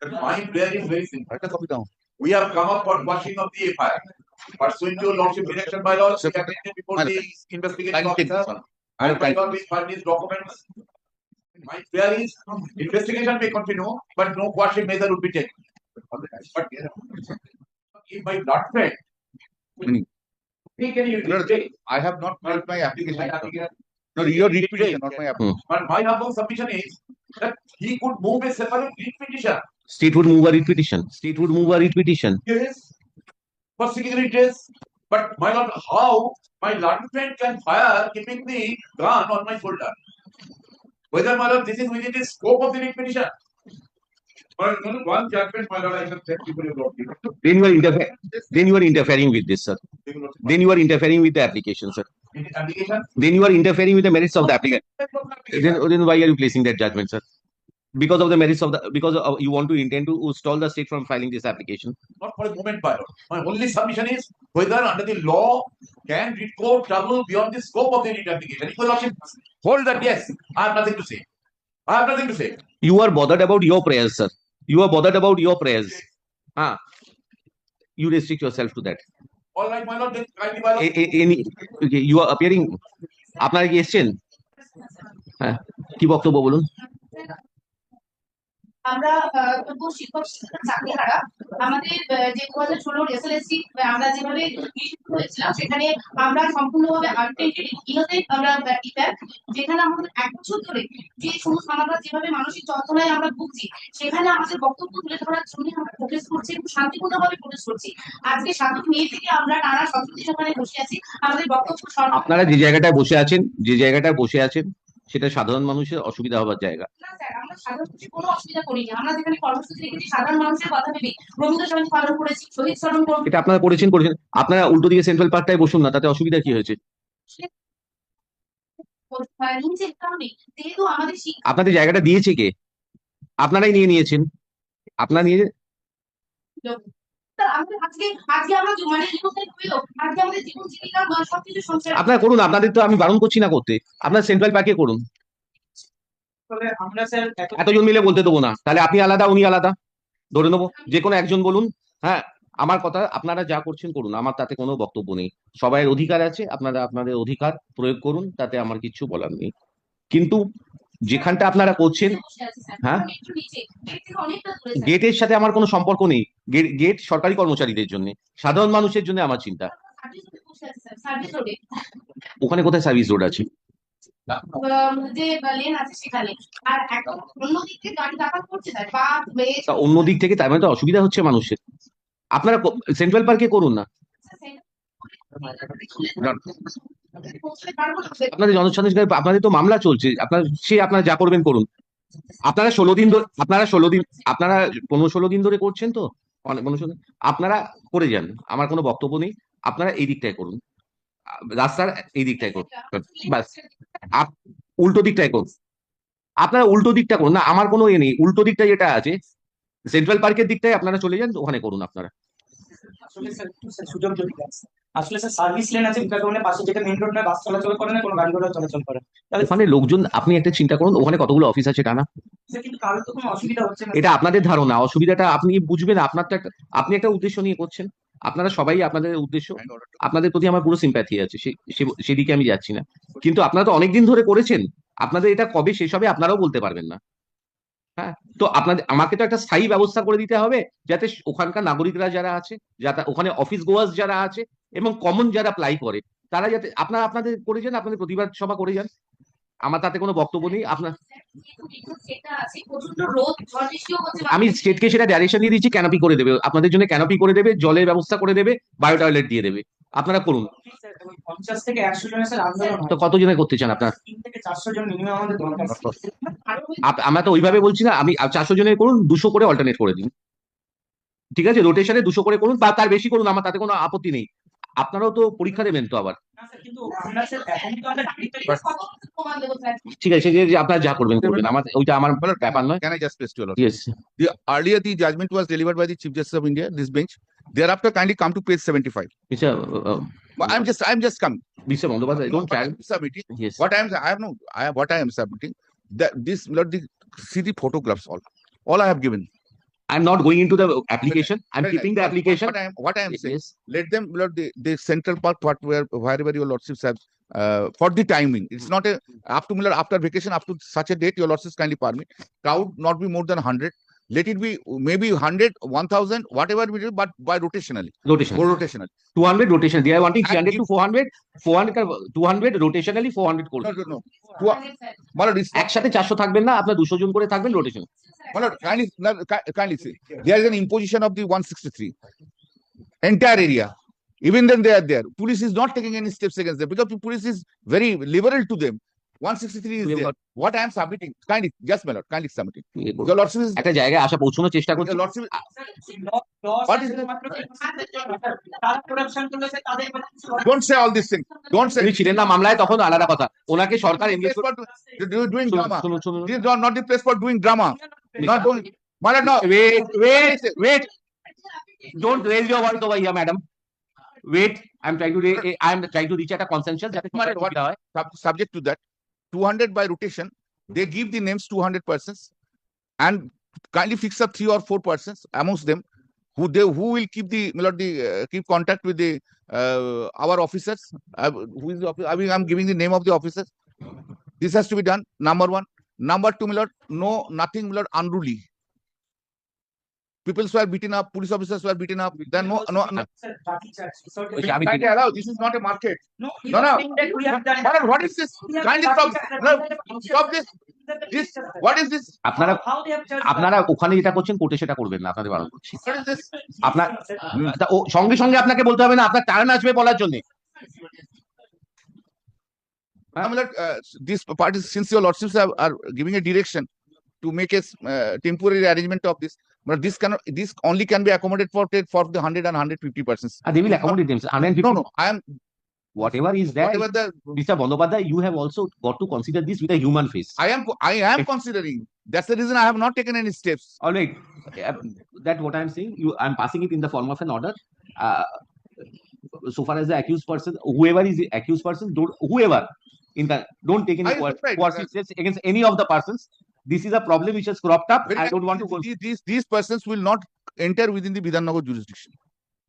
The point there is very simple. Write a copy down. We have come up for washing of the FI. Pursuant to your lordship direction by law, we before the investigating officer. And by law, we find these documents. My fear is investigation may continue, but no coercive measure would be taken. But if my blood friend, Meaning. can you I have not filed my application. My application. No, your repeatation, not my application. Hmm. But my humble submission is that he could move a separate writ petition. State would move a writ petition. State would move a writ petition. Yes. For security but my lord, how my lord friend can fire keeping the gun on my shoulder? Whether my lord, this is within the scope of the writ petition? But one judgment, my lord, I can take before your lord. Then you are interfering, then you are interfering with this, sir. Then you are interfering with the application, sir. In the application. Then you are interfering with the merits of the applicant. Then, then why are you placing that judgment, sir? Because of the merits of the, because of, you want to intend to stall the state from filing this application. Not for a moment, lord. My only submission is whether under the law can writ court travel beyond the scope of the writ application. Your lordship hold that, yes, I have nothing to say. I have nothing to say. You are bothered about your prayers, sir. You are bothered about your prayers. Ah. You restrict yourself to that. আপনারা কি এসছেন হ্যাঁ কি বক্তব্য বলুন আমরা তবু শিক্ষক শিক্ষিকা চাকরি হারা আমাদের যে দু হাজার ষোলোর এসএলএসসি আমরা যেভাবে হয়েছিলাম সেখানে আমরা সম্পূর্ণভাবে আনটেন্টেড ইনোসেন্ট আমরা টিচার যেখানে আমাদের এক বছর ধরে যে সমস্ত আমরা যেভাবে মানসিক যন্ত্রণায় আমরা ভুগছি, সেখানে আমাদের বক্তব্য তুলে ধরার জন্য আমরা প্রোটেস্ট করছি এবং শান্তিপূর্ণভাবে প্রোটেস্ট করছি। আজকে সাতক মে থেকে আমরা টানা সতেরো সেখানে বসে আছি, আমাদের বক্তব্য আপনারা যে জায়গাটায় বসে আছেন, যে জায়গাটায় বসে আছেন সেটা সাধারণ মানুষের অসুবিধা হবার জায়গা। এটা আপনারা করেছেন করেছেন আপনারা উল্টো দিকে সেন্ট্রাল পার্কটায় বসুন না তাতে অসুবিধা কি হয়েছে? আপনাদের জায়গাটা দিয়েছে কে? আপনারাই নিয়ে নিয়েছেন। আপনারা নিয়ে আজকে আজকে আমরা মানে আজকে আমাদের জীবন জীবিকা সবকিছু সংসার আপনারা করুন আপনাদের তো আমি বারণ করছি না করতে। আপনার সেন্ট্রাল পার্কে করুন। এতজন মিলে বলতে দেবো না। তাহলে আপনি আলাদা উনি আলাদা। ধরে নেব যে কোনো একজন বলুন। হ্যাঁ আমার কথা আপনারা যা করছেন করুন। আমার তাতে কোনো বক্তব্য নেই। সবাইয়ের অধিকার আছে আপনারা আপনাদের অধিকার প্রয়োগ করুন তাতে আমার কিছু বলার নেই। কিন্তু যেখানটা আপনারা করছেন হ্যাঁ? গেটের সাথে আমার কোনো সম্পর্ক নেই। গেট- সরকারি কর্মচারীদের জন্য, সাধারণ মানুষের জন্য আমার চিন্তা। ওখানে কোথায় সার্ভিস রোড আছে? অন্য দিক থেকে তার মানে তো অসুবিধা হচ্ছে মানুষের। আপনারা সেন্ট্রাল পার্কে করুন না পৌঁছতে পারব না স্যার। আপনাদের জনসাধারণ আপনাদের তো মামলা চলছে। আপনার সে আপনারা যা করবেন করুন। আপনারা ষোলো দিন ধরে আপনারা ষোলো দিন আপনারা পনেরো ষোলো দিন ধরে করছেন তো? অনেক আপনারা করে যান। আমার কোনো বক্তব্য নেই। আপনারা এই দিকটায় করুন। রাস্তার এই দিকটায় করুন। আপ- উল্টো দিকটায় করুন। আপনারা উল্টো দিকটা করুন। না, আমার কোনো ইয়ে নেই। উল্টো দিকটা যেটা আছে, সেন্ট্রাল পার্কের দিকটায় আপনারা চলে যান, ওখানে করুন আপনারা। আসলে স্যার সার্ভিস লেন আছে বিকাশ ভবনের পাশে যেটা মেইন রোড নয় বাস চলাচল করে না কোনো গাড়ি ঘোড়া চলাচল করে তাহলে ওখানে লোকজন আপনি একটা চিন্তা করুন ওখানে কতগুলো অফিস আছে টানা? কিন্তু কারোর তো কোনো অসুবিধা হচ্ছে না। এটা আপনাদের ধারণা অসুবিধাটা আপনি বুঝবেন আপনার তো একটা আপনি একটা উদ্দেশ্য নিয়ে করছেন। আপনারা সবাই আপনাদের উদ্দেশ্য আপনাদের প্রতি আমার পুরো সিম্প্যাথি আছে সেদিকে আমি যাচ্ছি না। কিন্তু আপনারা তো অনেকদিন ধরে করেছেন আপনাদের এটা কবে শেষ হবে আপনারাও বলতে পারবেন না। হ্যাঁ তো আপনাদের আমাকে তো একটা স্থায়ী ব্যবস্থা করে দিতে হবে যাতে ওখানকার নাগরিকরা যারা আছে যাতে ওখানে অফিস গোয়ার্স যারা আছে এবং কমন যারা অ্যাপ্লাই করে, তারা যাতে, আপনারা আপনাদের করে যান, আপনাদের প্রতিবাদ সভা করে যান। আমার তাতে কোনো বক্তব্য নেই, আপনার আমি স্টেটকে সেটা ডাইরেকশন দিয়ে দিচ্ছি ক্যানোপি করে দেবে। আপনাদের জন্য ক্যানোপি করে দেবে, জলের ব্যবস্থা করে দেবে বায়ো টয়লেট দিয়ে দেবে। আপনারা করুন। তো কতজনে করতে চান আপনার? আমরা তো ওইভাবে বলছি না, আমি চারশো জনের করুন, দুশো করে অল্টারনেট করে দিন। ঠিক আছে? রোটেশনে দুশো করে করুন, বা তার বেশি করুন, আমার তাতে কোনো আপত্তি নেই। আপনারাও তো পরীক্ষা দেবেন তো আবার না ঠিক আছে যে আপনারা যা করবেন করবেন আমার ওইটা আমার ব্যাপার নয় Can I just press to your lord? Yes The earlier the judgment was delivered by the Chief Justice of India, this bench. Thereafter kindly come to page seventy-five. Mister Well, I'm just, I'm just coming. Mister Bandyopadhyay don't try Submitting. Yes What I am, I have no, I have, what I am submitting, that this, Lord, the, see the photographs all. All I have given. I'm not going into the application. I'm Very keeping nice. the application. What I am, what I am saying, Yes. let them, Lord, the, the central park, what where, wherever your lordships have, uh, for the timing, it's not a, up to, Lord, after vacation, up to such a date, your lordships kindly permit. Crowd not be more than hundred. Let it be maybe hundred, one thousand, whatever we do, but by rotationally, Rotation. go rotational. 200 rotation. They are wanting 300 to 400. 400 200 rotationally 400 No, করবেন no, no. Two- My lord, it's not একসাথে চারশো থাকবেন না আপনার দুশো জন করে থাকবেন rotation My lord, kindly, kindly say, there is an imposition of the one sixty-three. Entire area. Even then they are there. Police is not taking any steps against them because the police is very liberal to them. One sixty-three is We have. What I am submitting, kindly, just my lord, kindly submitting. ইয়ে Your lordship is, একটা জায়গায় আসা পৌঁছানোর চেষ্টা করছি your lordship, What is মানে don't say all these things. Don't say. ছিলেন না মামলায় তখন আলাদা কথা ওনাকে সরকার doing drama. This is not not the place for doing drama. Not doing, my lord, no. wait wait wait don't raise your voice over here madam wait i'm trying to i'm trying to reach at a consensus Madam, what- হয় subject to that, two hundred by rotation, they give the names two hundred persons. And kindly fix up three or four persons amongst them who they, who will keep the, my lord, the, uh, keep contact with the, uh, our officers. Uh, who is the, offi- I mean, I'm giving the name of the officers. This has to be done, number one. Number two, my lord, no, nothing, my lord, unruly. People who are beaten up, police officers who are beaten up, then no, no, no. ওই আমি Kindly allow, this is not a market. No, No. Madam, what is this? Kindly stop, no, stop this, this, what is this? আপনারা আপনারা ওখানে যেটা করছেন কোর্টে সেটা করবেন না আপনাদের বারণ করছি What is this? আপনার সঙ্গে সঙ্গে আপনাকে বলতে হবে না আপনার টার্ন আসবে বলার জন্য I'm like, uh, these parties, since your lordships are, are giving a direction to make a uh, temporary arrangement of this, but this can this only can be accommodated for, for the hundred and hundred fifty persons. R they will accommodate themselves. 150 No, no, I am, whatever is there whatever the, Mr. Bandyopadhyay, you have also got to consider this with a human face. I am, I am considering. That's the reason I have not taken any steps. All right, uh, that what I'm saying, you, I'm passing it in the form of an order. Uh, so far as the accused person, whoever is the accused person, don't, whoever in the, don't take any I- coer- right, coercive steps against any of the persons. This is a problem which has cropped up. I don't want to go. These, these, persons will not enter within the Vidhannagar jurisdiction.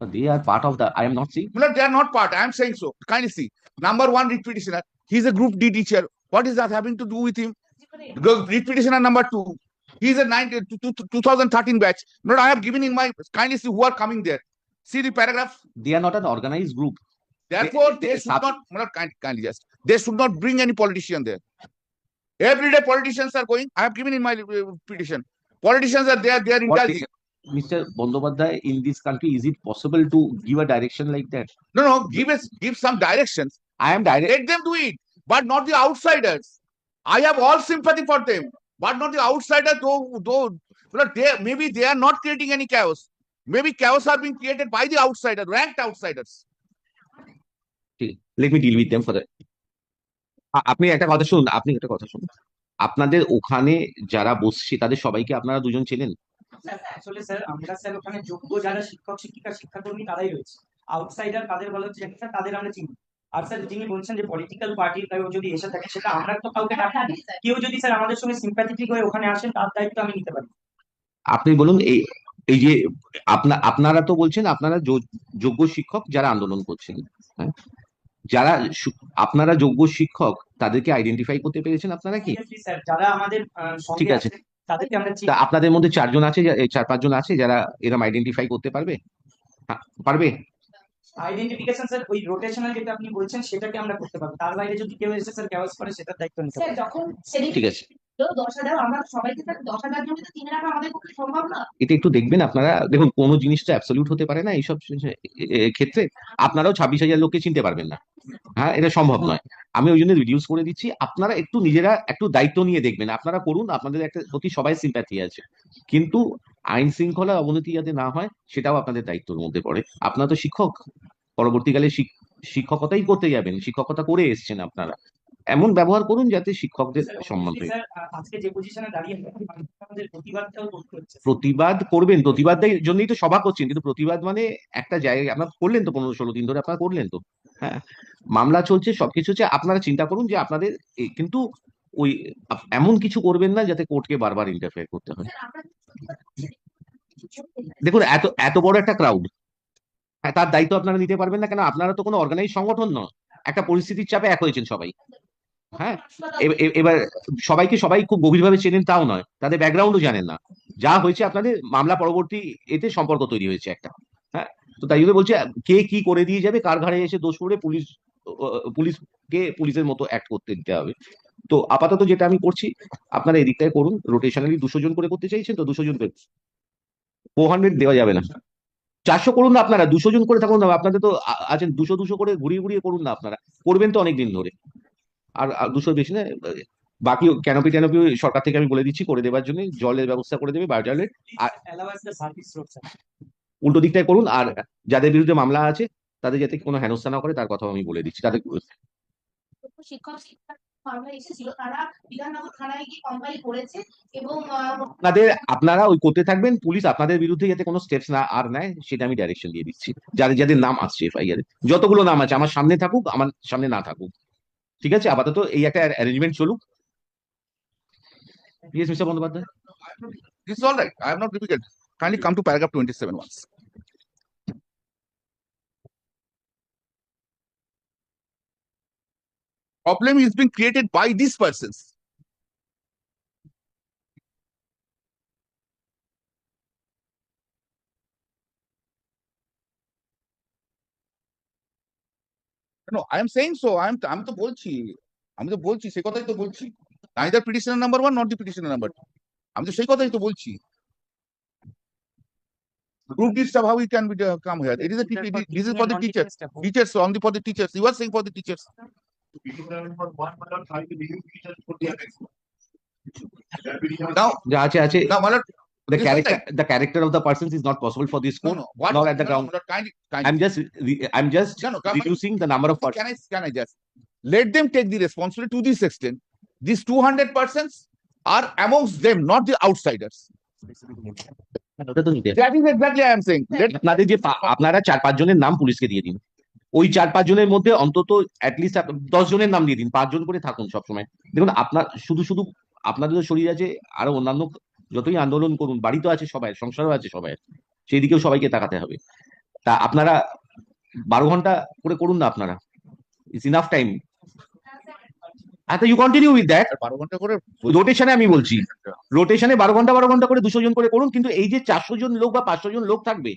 They are part of the, I am not saying, No, they are not part. I am saying so. Kindly see. Number one, read petitioner. He's a group D teacher. What is that having to do with him? Go read petitioner number two. He's a nine, two- two- two- 2013 batch. Not I have given in my kindly see who are coming there. See the paragraph. they are not an organized group. Therefore, they- they, should not, not kind, kindly just. They should not bring any politician there. Every day politicians are going. I have given in my uh, petition. Politicians are there. They are indulging. Mr. Bondopadhyay, in this country, is it possible to give a direction like that? No, no. Give us give some directions. I am direct. Let them do it, but not the outsiders. I have all sympathy for them, but not the outsiders. Though, though, but they maybe they are not creating any chaos. Maybe chaos are being created by the outsiders, ranked outsiders. Let me deal with them for that. আপনি একটা কথা শুনুন আপনি একটা কথা শুনুন। আপনাদের ওখানে যারা বসছে তাদের সবাইকে আপনারা দুজন ছিলেন আসলে স্যার আমরা স্যার ওখানে যোগ্য যারা শিক্ষক শিক্ষিকা শিক্ষাকর্মী তারাই রয়েছে। আউটসাইডার কাদের বলা হচ্ছে স্যার তাদের আমরা চিনি। আর স্যার যিনি বলছেন যে পলিটিক্যাল পার্টির কেউ যদি এসে থাকে সেটা আমরা তো কাউকে ডাকিনি। কেউ যদি স্যার আমাদের সঙ্গে সিম্প্যাথেটিক হয়ে ওখানে আসেন তার দায়িত্ব আমি নিতে পারি। আপনি বলুন এই এই যে আপনারা তো বলছেন আপনারা যোগ্য শিক্ষক যারা আন্দোলন করছেন। হ্যাঁ? যারা আপনারা যোগ্য শিক্ষক তাদেরকে আইডেন্টিফাই করতে পেরেছেন আপনারা কি? যারা আমাদের ঠিক আছে। তাদেরকে আমরা আপনাদের মধ্যে চারজন আছে চার পাঁচজন আছে যারা এরকম আইডেন্টিফাই করতে পারবে? হ্যাঁ, পারবে? আইডেন্টিফিকেশন স্যার ওই রোটেশনাল যেটা আপনি বলছেন সেটাকে আমরা করতে পারব। তার বাইরে যদি কেউ এসে স্যার ক্যাওয়াস করে সেটার দায়িত্ব নিতে স্যার যখন ঠিক আছে। দশ হাজার আমরা সবাইকে স্যার দশ হাজার জন্য তো তিন রাখা আমাদের পক্ষে সম্ভব না। এটা একটু দেখবেন আপনারা দেখুন কোনো জিনিসটা অ্যাবসলিউট হতে পারে না এইসব ক্ষেত্রে আপনারাও ছাব্বিশ হাজার লোককে চিনতে পারবেন না। হ্যাঁ এটা সম্ভব নয়। আমি ওই জন্য রিডিউস করে দিচ্ছি আপনারা একটু নিজেরা একটু দায়িত্ব নিয়ে দেখবেন। আপনারা করুন আপনাদের একটা প্রতি সবাই সিম্প্যাথি আছে। কিন্তু আইন শৃঙ্খলা অবনতি যাতে না হয় সেটাও আপনাদের দায়িত্বের মধ্যে পড়ে। আপনারা তো শিক্ষক পরবর্তীকালে শিক্ষকতাই করতে যাবেন শিক্ষকতা করে এসছেন আপনারা। এমন ব্যবহার করুন যাতে শিক্ষকদের সম্মান পায় প্রতিবাদ করবেন প্রতিবাদের জন্যই তো সভা করছেন কিন্তু প্রতিবাদ মানে একটা জায়গায় আপনারা করলেন তো পনেরো ষোলো দিন ধরে আপনারা করলেন তো। হ্যাঁ মামলা চলছে সবকিছু হচ্ছে আপনারা চিন্তা করুন যে আপনাদের কিন্তু ওই, এমন কিছু করবেন না যাতে কোর্টকে বারবার ইন্টারফেয়ার করতে হয়। দেখুন, এত এত বড় একটা ক্রাউড হ্যাঁ তার দায়িত্ব আপনারা নিতে পারবেন না, কেন আপনারা তো কোনো অর্গানাইজ সংগঠন নয় একটা পরিস্থিতির চাপে এক হয়েছেন সবাই। হ্যাঁ এবার সবাইকে সবাই খুব গভীরভাবে চেনেন তাও নয়, তাদের ব্যাকগ্রাউন্ডও জানেন না। যা হয়েছে আপনাদের মামলা পরবর্তী এতে সম্পর্ক তৈরি হয়েছে একটা হ্যাঁ। তো তাই জন্য বলছে, কে কি করে দিয়ে যাবে, কার ঘাড়ে এসে দোষ করে পুলিশ পুলিশকে পুলিশের মতো অ্যাক্ট করতে দিতে হবে। তো আপাতত যেটা আমি করছি, আপনারা এদিকটায় করুন। রোটেশনালি দুশো জন করে করতে চাইছেন তো দুশো জন করে। ফোর হান্ড্রেড দেওয়া যাবে না। চারশো করুন না আপনারা, দুশো জন করে থাকুন না, আপনাদের তো আছেন দুশো দুশো করে ঘুরিয়ে ঘুরিয়ে করুন না আপনারা। করবেন তো অনেক দিন ধরে। আর আর দুশো বেশি না, বাকি ক্যানোপি ট্যানোপি সরকার থেকে আমি বলে দিচ্ছি, করে দেওয়ার জন্য জলের ব্যবস্থা করে দেবে আর- সার্ভিস রোড স্যার উল্টো দিকটায় করুন, আর যাদের বিরুদ্ধে মামলা আছে, তাদের যাতে কোনো হেনস্থা না করে, তার কথাও আমি বলে দিচ্ছি। তাদের শিক্ষক শিক্ষা মামলা এসেছিল। তারা বিধাননগর থানায় গিয়ে কম্পাইল করেছে এবং আপনাদের আপনারা ওই করতে থাকবেন পুলিশ আপনাদের বিরুদ্ধে যাতে কোনো স্টেপস না আর নেয় সেটা আমি ডাইরেকশন দিয়ে দিচ্ছি। যাদের যাদের নাম আসছে এফআইআর যতগুলো নাম আছে আমার সামনে থাকুক আমার সামনে না থাকুক। ঠিক আছে? আপাতত এই একটা অ্যারেঞ্জমেন্ট চলুক। Yes mister Bandyopadhyay? This is all right. I have not difficult. Kindly come to paragraph twenty-seven once. Problem is being created by these persons. No, I am saying so. I am, আমি তো বলছি, আমি তো বলছি, সে কথাই তো বলছি। Neither petitioner number one, not the petitioner number two. আমি তো সেই কথাই তো বলছি। Proof this stuff, how it can be uh, come here. It is a, TPD this is for the teachers, teachers, on the, for the teachers. You are saying for the teachers. Petitioner number one, my lord, trying to leave petition for the next one. That petitioner- Now, যা আছে আছে now, my lord, the this is character the character of the persons is not possible for this no, court no, what? Not at the no, no, ground. my lord, Kindly, kindly, i'm just re- i'm just no, no, come, reducing the number of persons can I, can I just, let them take the responsibility to this extent. These two hundred persons are amongst them, not the outsiders. ওটা তো নিতে হবে। That is exactly I am saying. Let, আপনাদের যে পা- আপনারা চার পাঁচ জনের নাম পুলিশকে দিয়ে দিন ওই চার পাঁচ জনের মধ্যে অন্তত অ্যাটলিস্ট দশ জনের নাম দিয়ে দিন পাঁচজন করে থাকুন সবসময়। দেখুন আপনার শুধু শুধু আপনাদের তো শরীর আছে আরও অন্যান্য যতই আন্দোলন করুন বাড়ি তো আছে সবাই সংসারও আছে সবাই সেই দিকেও সবাইকে তাকাতে হবে। তা আপনারা বারো ঘণ্টা করে করুন না আপনারা। ইটস ইনাফ টাইম আচ্ছা ইউ কন্টিনিউ উইথ দ্যাট বারো ঘণ্টা করে রোটেশনে আমি বলছি। রোটেশনে বারো ঘণ্টা বারো ঘণ্টা করে দুশো জন করে করুন কিন্তু এই যে চারশো জন লোক বা পাঁচশো জন লোক থাকবে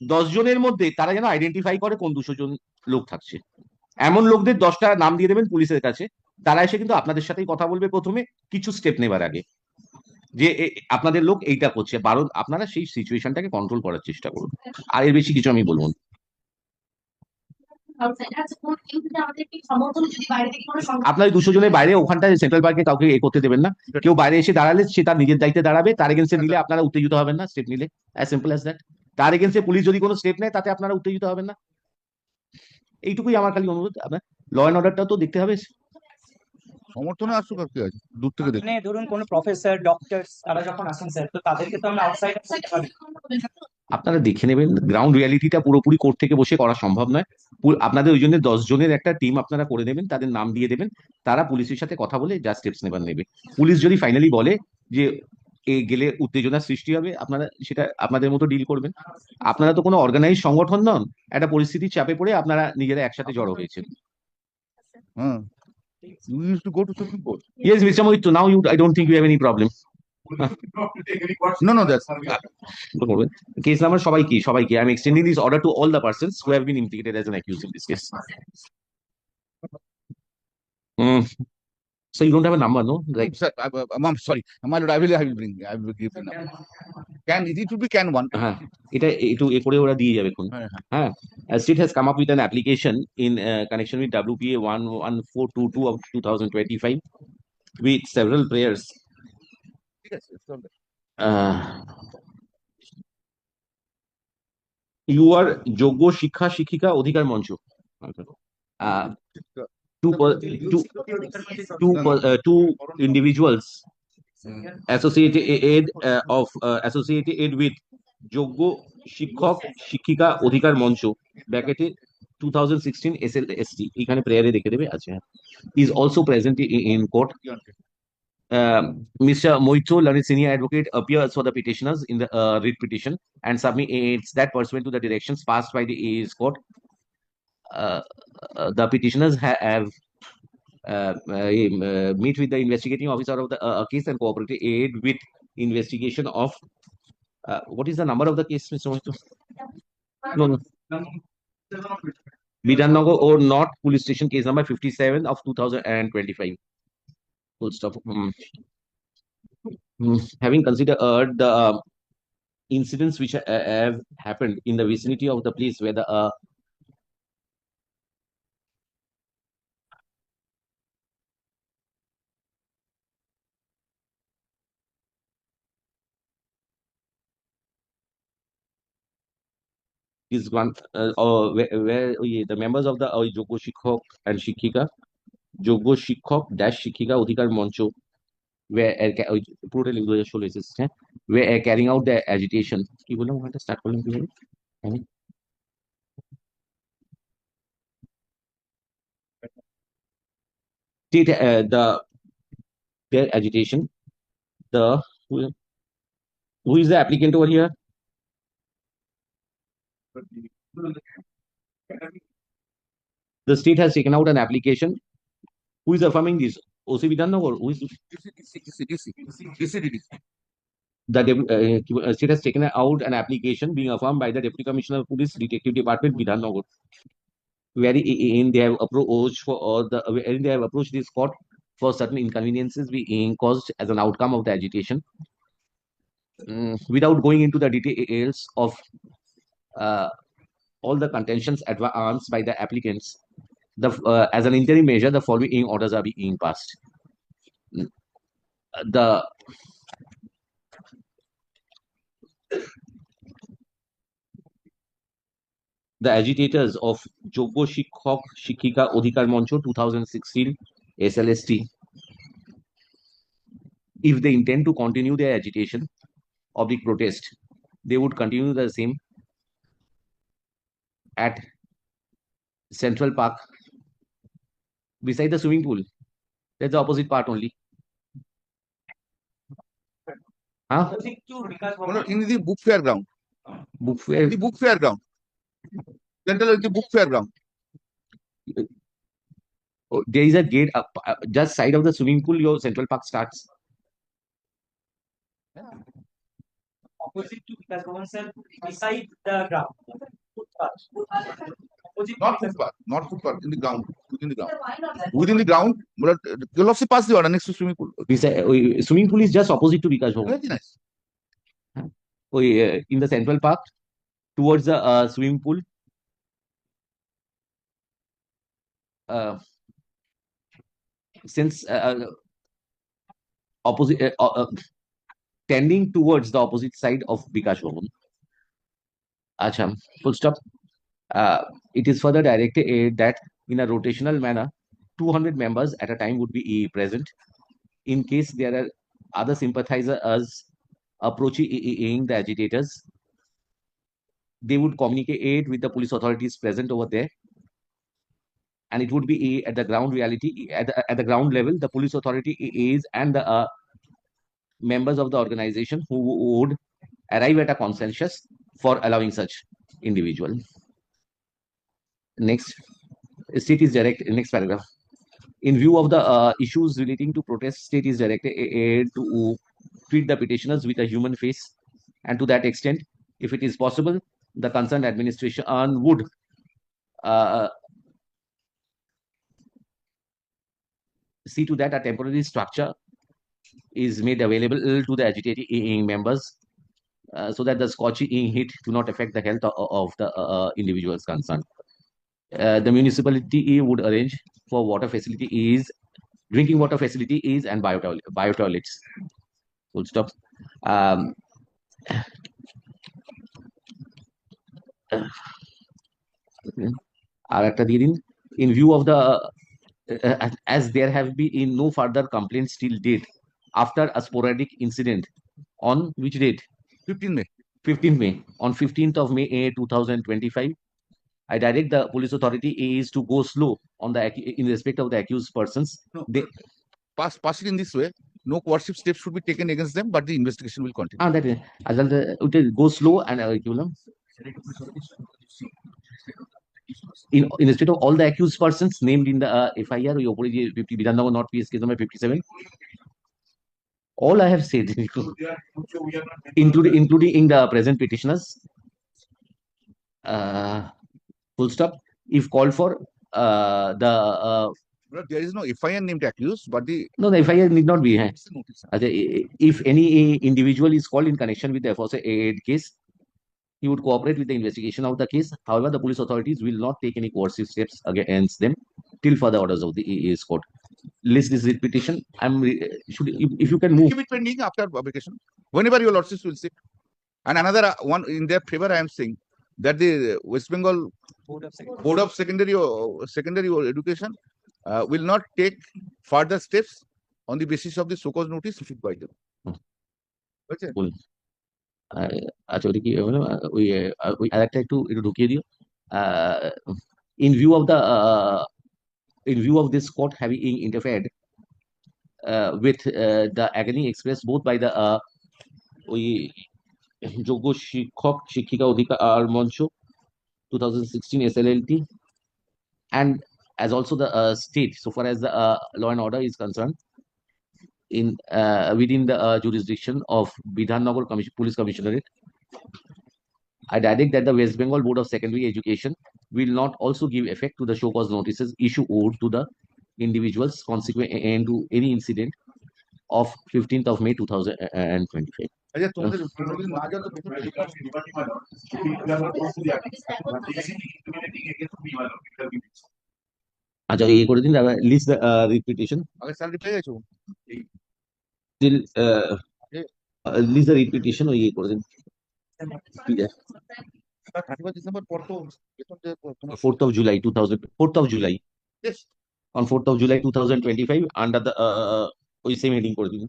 দশ জনের মধ্যে তারা যেন আইডেন্টিফাই করে কোন দুশো জন লোক থাকছে। এমন লোকদের দশটা নাম দিয়ে দেবেন পুলিশের কাছে। তারা এসে কিন্তু আপনাদের সাথেই কথা বলবে প্রথমে কিছু স্টেপ নেবার আগে। যে আপনাদের লোক এইটা করছে। বারো আপনারা সেই সিচুয়েশনটাকে কন্ট্রোল করার চেষ্টা করুন। আর এর বেশি কিছু আমি বলব না। outside আছে, কোন কেউ যদি আমাদেরকে সমর্থনে যদি বাইরে থেকে কোনো সংগঠন আপনার দুশো জনের বাইরে ওখানটায় সেন্ট্রাল পার্কে কাউকে এ করতে দেবেন না। কেউ বাইরে এসে দাঁড়ালে সে তার নিজের দায়িত্বে দাঁড়াবে। তার এগেন্সে নিলে আপনারা উত্তেজিত হবেন না স্টেপ নিলে। অ্যাজ সিম্পল অ্যাজ দ্যাট তার এগেন্সে পুলিশ যদি কোনো স্টেপ নেয় তাতে আপনারা উত্তেজিত হবেন না। এইটুকুই আমার খালি অনুরোধ। আপনার ল অ্যান্ড অর্ডারটাও তো দেখতে হবে। সমর্থনে আসুক আর কি আছে দূর থেকে দেখুন ধরুন কোনো প্রফেসর ডক্টর তারা যখন আসেন স্যার তো তাদেরকে তো আমরা আউটসাইড আপনারা দেখে নেবেন গ্রাউন্ড রিয়ালিটিটা পুরোপুরি কোর্ট থেকে বসে করা সম্ভব নয়। আপনাদের ওই জন্য দশ জনের একটা টিম আপনারা করে দেবেন তাদের নাম দিয়ে দেবেন। তারা পুলিশের সাথে কথা বলে যা স্টেপস নেবার নেবে। পুলিশ যদি ফাইনালি বলে যে গেলে উত্তেজনার সৃষ্টি হবে আপনারা সেটা আপনাদের মতো ডিল করবেন। আপনারা তো কোনো অর্গানাইজ সংগঠন নন একটা পরিস্থিতির চাপে পড়ে আপনারা নিজেরা একসাথে জড়ো হয়েছেন। হ্যাঁ You used to go to Supreme Court. Yes mister Mohit now you I don't think you have problem Not to take any personal- No, no, that's- করবেন কেস নাম্বার সবাই কি? সবাই কি? I am extending this order to all the persons who have been implicated as an accused So you don't have a number, no? Like, Sir, I, I, I'm sorry, my lord, I will, I will bring, I will give the number. Can, it would be can one. হ্যাঁ এটা একটু এ করে ওরা দিয়ে যাবে কোন হ্যাঁ, state has come up with an application in connection with WPA one one four two two of two thousand twenty five with several players Yes, it's all right. You are যোগ্য শিক্ষা শিক্ষিকা অধিকার মঞ্চ two per- two two per- uh, two individuals associated uh, of uh, associated with যোগ্য শিক্ষক শিক্ষিকা অধিকার মঞ্চ ব্র্যাকেটে 2016 SLST এখানে প্রেয়ারে দেখে দেবে আচ্ছা is also present i- in court um, Mr. Moito, learned senior advocate, appears for the petitioners in the uh, writ petition and submits that pursuant to the directions passed by the AA's court. Uh, uh, the petitioners ha- have uh, meet with the investigating officer of the case and cooperative aid with investigation of what is the number of the case, Mr. Moito? No, no. Bidhannagar or North Police Station case number 57 of 2025. Full stop. Mm. Mm, Having considered the uh, incidents which ha- have happened in the vicinity of the place where the uh, is one uh, or where, where ওই the members of the ওই যোগ্য শিক্ষক and শিক্ষিকা যোগ্য শিক্ষক dash শিক্ষিকা অধিকার মঞ্চ where uh, ca- ওই পুরোটা লিখে দু হাজার ষোলো এসেছে হ্যাঁ where uh, carrying out the agitation কি বললাম ওখানটা স্টার্ট করলাম কিভাবে আমি state uh, the their agitation the who, who is the applicant over here The state has taken out an application. Who is affirming this? OC Vidhannagar who is the uh, uh, state has taken out an application being affirmed by the deputy commissioner of police detective department Vidhannagar wherein they have approached for or the wherein they have approached this court for certain inconveniences being caused as an outcome of the agitation. Mm, without going into the details of uh, all the contentions advanced by the applicants, the uh, as an interim measure, the following orders are being passed. Mm. Uh, the the agitators of Jogo Shikhok Shikika Odhikar Moncho 2016 SLST. If they intend to continue their agitation, public protest, they would continue the same at Central Park beside the swimming pool that's the opposite part only huh Opposite to Vikas No, no, Bhavan. in the book fair ground, book fair in the book fair ground. Central is the book fair ground. oh, there is a gate up uh, just side of the swimming pool your Central Park starts Opposite to Vikas Bhavan, sir, beside the ground. Footpath. Opposite to Not Vikas footpath, in the ground, within the ground. Within the ground, but uh, you'll also pass the order next to swimming pool. uh, swimming pool is just opposite to Vikas Bhavan Very nice. oh, yeah, in the Central Park towards the uh, swimming pool. Uh, since uh, opposite uh, uh, uh, tending towards the opposite side of Bikash Bhavan. Acha, full stop. Uh, it is further directed uh, that in a rotational manner, 200 members at a time would be uh, present. In case there are other sympathizers approaching the agitators, they would communicate with the police authorities present over there. And it would be at the ground reality, at the, at the ground level, the police authority is and the uh, members of the organization who would arrive at a consensus for allowing such individual. Next, state is direct, next paragraph. In view of the uh, issues relating to protest, state is directed to treat the petitioners with a human face. And to that extent, if it is possible, the concerned administration would uh, see to that a temporary structure is made available to the agitating members uh, so that the scorching heat do not affect the health of, of the uh, individuals concerned. Uh, the municipality would arrange for water facilities, drinking water facilities, and bio, toilet, bio toilets. Full stop. Um, আর একটা দিয়ে দিন in view of the uh, as there have been no further complaints till date after a sporadic incident on which date 15 May. 15th May on 15th of May eh, 2025 I direct the police authority is to go slow on the accu- in respect of the accused persons. No, They, pass, pass it in this way. No coercive steps should be taken against them, but the investigation will continue. ah, that is, as well, the, it is go slow and uh, you know, in in respect of all the accused persons named in the uh, FIR, ওই ওপরে যে 50 Bidhannagar north PS case number 57. all I have said, So they are, so we are not. including including in the present petitioners. Uh, full stop. If called for, uh, the uh, But there is no FIR named accused, but the no, the FIR need not be. eh. notice. If any individual is called in connection with the aforesaid case, he would cooperate with the investigation of the case. However, the police authorities will not take any coercive steps against them till further orders of the AA's court. List this repetition. I'm, re- should, if, if you can move, Keep it pending after publication, whenever your lordships will sit. And another uh, one in their favor, I am saying that the West Bengal Board of Secretaries. Board of Secondary or Secondary or Education uh, will not take further steps on the basis of the so-called notice issued by them. Hmm. Okay. আহ, আচ্ছা ওটা কি হলো আহ, ওই আহ, ওই আরেকটা একটু একটু ঢুকিয়ে দিও in view of the In view of this court having interfered with the agony express both by the ওই যোগ্য শিক্ষক শিক্ষিকা অধিকার মঞ্চ two thousand sixteen S L L T and as also the uh, state so far as the uh, law and order is concerned in uh, within the uh, jurisdiction of Bidhannagar Commission, Police Commissionerate. I direct that the West Bengal Board of Secondary Education will not also give effect to the show cause notices issued to the individuals consequent and to any incident of 15th of May 2025. আচ্ছা তোমাদের যদি না যাও তো ভেতরে Well, you can see, but my lord, we are not going to the act. But this is intimidating against me, my lord. It will be- আচ্ছা ইয়ে করে দিন লিস্ট দ্য রিপিটেশন আগে স্যালারি পেয়ে গেছো still uh, uh, ইয়ে thirty December পর তো বেতন যে তোমার 4th of July 2000 4th of July Yes. on 4th of July 2025 under the uh, uh, ওই সেম হেডিং করে দিন.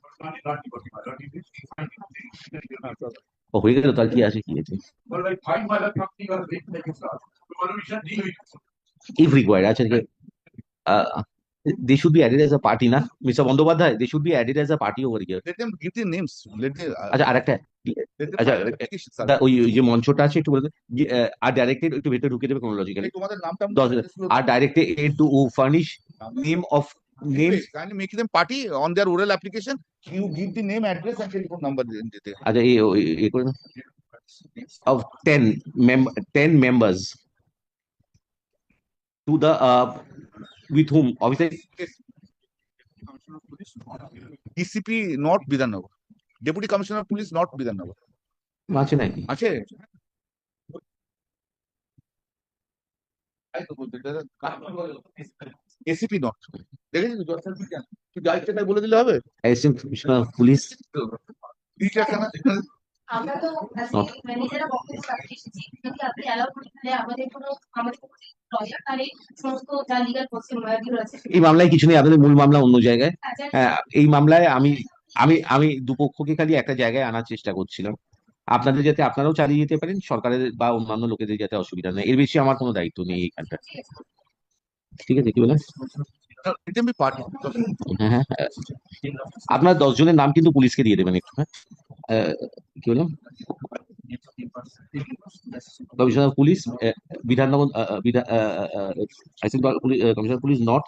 ও হয়ে গেল তার কি আছে কি আছে if required আচ্ছা uh, they should be added as a party না Mr. Bandyopadhyay they should be added as a party over here let them give the names let the uh, আচ্ছা আরেকটা আচ্ছা, ওই যে মঞ্চটা আছে একটু বলে আর ডাইরেক্টেড একটু ভেতরে ঢুকে দেবে কোনোলজিক্যালি তোমাদের নামটা আর directed to furnish name of name kindly make them party on their oral application you give the name address and telephone number আচ্ছা এই এই করে of 10 mem 10 members to the uh, with whom obviously DCP not Bidhannagar Commissioner of Police not Bidhannagar আছে নাকি আছে ACP not দেখেছিস তো জজ সাহেব কেন তুই যা ইচ্ছে তাই বলে দিলে হবে? কমিশনার পুলিশ এই মামলায় কিছু নেই আপনাদের মূল মামলা অন্য জায়গায়। আচ্ছা। হ্যাঁ, এই মামলায় আমি আমি আমি দুপক্ষকে খালি একটা জায়গায় আনার চেষ্টা করছিলাম আপনাদের যাতে আপনারাও চালিয়ে যেতে পারেন সরকারের বা অন্যান্য লোকেদের যাতে অসুবিধা নেই এর বেশি আমার কোনো দায়িত্ব নেই এইখানটা ঠিক আছে কি বলেন হ্যাঁ হ্যাঁ হ্যাঁ। আপনার দশ জনের নাম কিন্তু পুলিশকে দিয়ে দেবেন একটু হ্যাঁ কি বললাম commissioner police Bidhannagar Bidhan commissioner police not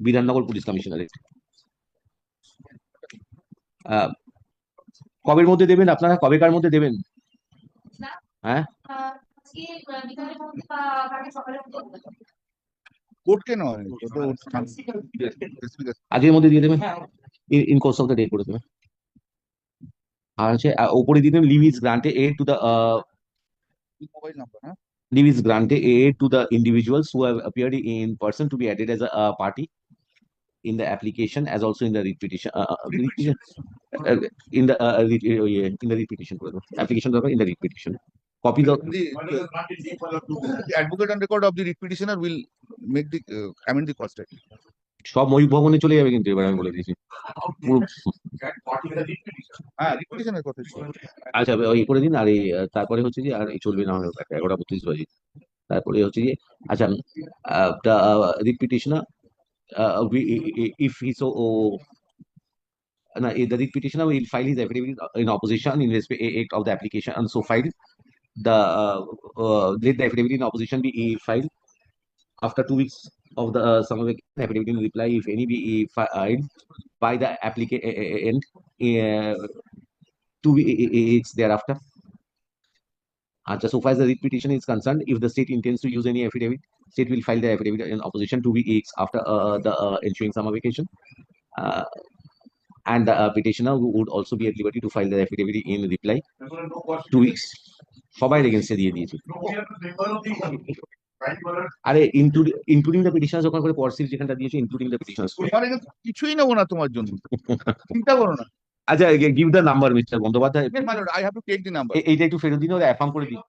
Bidhannagar police commissionerate আহ, কবের মধ্যে দেবেন? আপনারা কবেকার মধ্যে দেবেন? হ্যাঁ? আজকে আহ, মধ্যে দিয়ে দেবেন? হ্যাঁ। In course of the day করে দেবেন। আর হচ্ছে ওপরে দিয়ে দেবেন leave is granted to the mobile number হ্যাঁ? Leave is granted aid to the individuals who have appeared in person to be added as a, party. In the application as also in the repetition uh, uh, repetition, uh, in the uh, re- uh, yeah, in the repetition application in the repetition copy the the, the advocate on record of the writ petitioner will make the uh, amend the cost সব ময়ূর ভবনে চলে যাবে কিন্তু এবার আমি বলে দিয়েছি. হ্যাঁ। আচ্ছা ওই করে দিন আর তারপরে হচ্ছে যে আর চলবে না হয় এগারোটা বত্রিশ বাজে তারপরে হচ্ছে যে আচ্ছা uh, we, if he so uh, the petitioner will file his affidavit in uh, opposition in respect eh, eh, of the application and so file. The uh, uh, let the affidavit in opposition be eh, filed. After two weeks of the uh, summer vacation affidavit in reply if any be filed uh, by the applicant uh, two weeks thereafter. Acha, so far as the writ petition is concerned, if the state intends to use any affidavit, state will file the affidavit in opposition two weeks after uh, the uh, ensuing summer vacation. Uh, and the uh, petitioner would also be at liberty to file the affidavit in reply Therefore, no question. two weeks. সবাই এগেনস্টে দিয়ে দিয়েছি No, we are the member of the right ballot. আরে including including the petitioners ওখানে করে পরসিল যেখানটা দিয়েছে including the petitioners তোমার এখানে কিছুই নেবো না তোমার জন্য চিন্তা করো না আচ্ছা give the number mister Bandyopadhyay I have to take. এ- এইটা একটু ফেরত দিন ওরা অ্যাফার্ম করে দিন